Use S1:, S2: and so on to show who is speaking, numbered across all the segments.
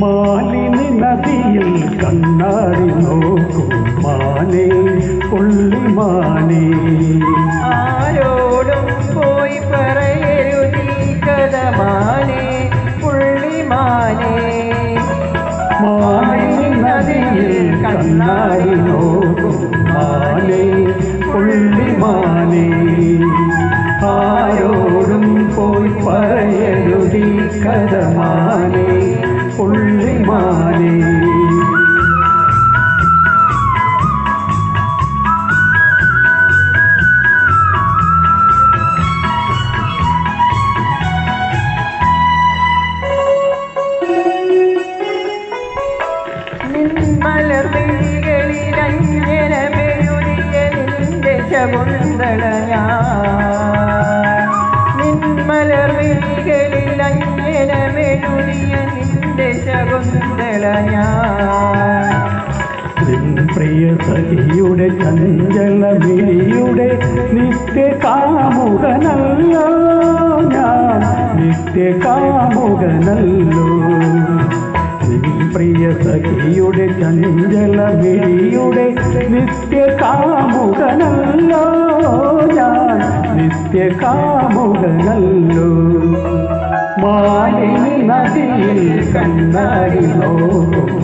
S1: മാലിനി നദിയിൽ കണ്ണാടി നോക്കും മാനേ പുള്ളിമാനേ
S2: ആരോടും പോയി പറയരുതി കഥ കഥമാനെ പുള്ളിമാനെ
S1: മാലിനി നദിയിൽ കണ്ണാടി നോക്കും മാനേ പുള്ളിമാനേ ആരോടും പോയി പറയരുതി കഥമാനേ പുള്ളിമാനേ
S2: നിന്മലർ വിഴികളിൽ അഞ്ജനമെഴുതിയ നിന്റെ ശകുന്തള ഞാൻ നിന്മലർ നിന്റെ ശകുന്തള ഞാൻ
S1: നിൻ പ്രിയ സഖിയുടെ ചഞ്ചലമിഴിയുടെ നിത്യ കാമുകനല്ലോ ഞാൻ. നിത്യ കാമുകനല്ലോ പ്രിയ സഖിയുടെ ചഞ്ചലമിഴിയുടെ നിത്യ കാമുകനല്ലോ ഞാൻ നിത്യ കാമുകനല്ലോ മാലിനി നദിയിൽ കണ്ണാടി നോക്കും.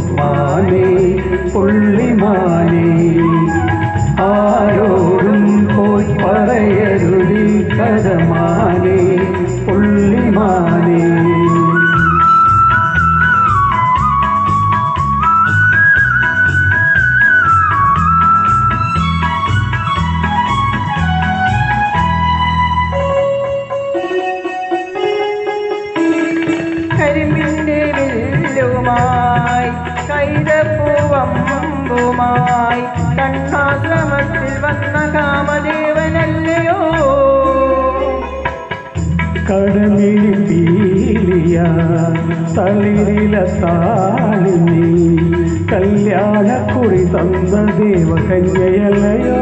S2: കൈതപ്പൂവമ്പുമായി കണ്ണാശ്രമത്തിൽ വന്ന കാമദേവനല്ലയോ?
S1: കടലിൽ പീലിയ തളിരില താളിനി കല്യാണക്കുറി തന്ന ദേവകന്യയല്ലയോ?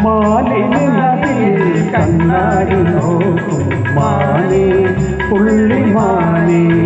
S2: മാലിനിൽ കണ്ണാടി
S1: നോക്കും. മാനേ പുള്ളിമാനേ